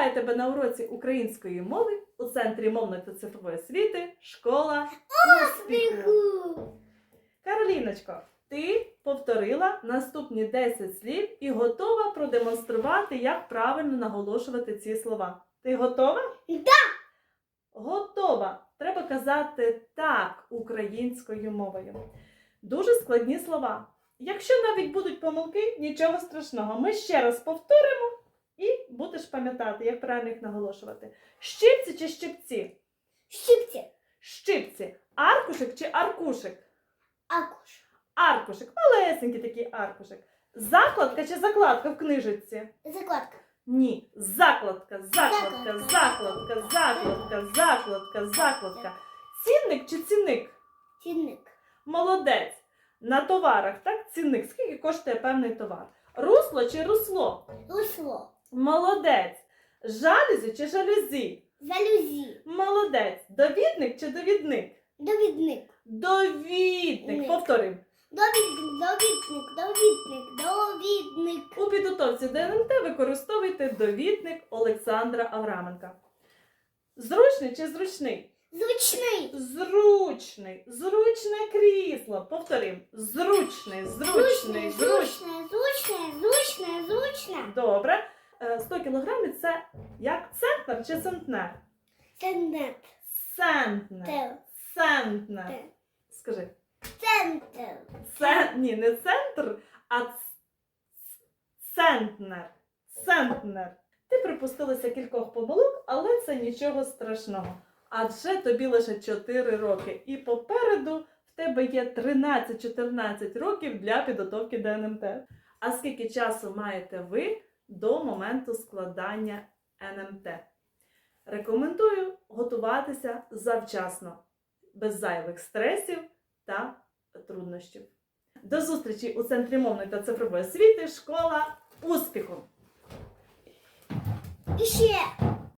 Вітаю тебе на уроці української мови у центрі мовної та цифрової освіти школа успіху. Кароліночко, ти повторила наступні 10 слів і готова продемонструвати, як правильно наголошувати ці слова. Ти готова? Да. Готова. Треба казати так українською мовою. Дуже складні слова. Якщо навіть будуть помилки, нічого страшного. Ми ще раз повторимо і будеш пам'ятати, як правильно їх наголошувати. Щипці чи щипці? Щипці. Щипці. Аркушик чи аркушик? Акуш. Аркушик. Малесенький такий аркушик. Закладка чи закладка в книжечці? Закладка. Ні, закладка, закладка, закладка, закладка, закладка, закладка. Цінник чи цінник? Цінник. Молодець. На товарах, так? Цінник. Скільки коштує певний товар? Русло чи русло? Русло. Молодець. Жалюзі чи жалюзі? Залюзі. Молодець. Довідник чи довідник? Довідник. Довідник. Ник. Довідник. Довідник. Довідник. Довідник. У підготовці до НМТ використовуйте довідник Олександра Авраменка. Зручний чи зручний? Зручний. Зручний, зручне крісло. Повторим. Зручний, зручний, зручний. Зручне. Зручне. Зручне. Зручне. Добре. Е, 100 кілограмів це як центнер чи центнер? Центнер. Тел. Центнер. Скажи. Центр. Це, ні, не центр, а центнер. Центнер. Ти припустилася кількох помилок, але це нічого страшного. Адже тобі лише 4 роки, і попереду в тебе є 13-14 років для підготовки до НМТ. А скільки часу маєте ви до моменту складання НМТ? Рекомендую готуватися завчасно, без зайвих стресів та труднощів. До зустрічі у центрі мовної та цифрової освіти школа успіху! І ще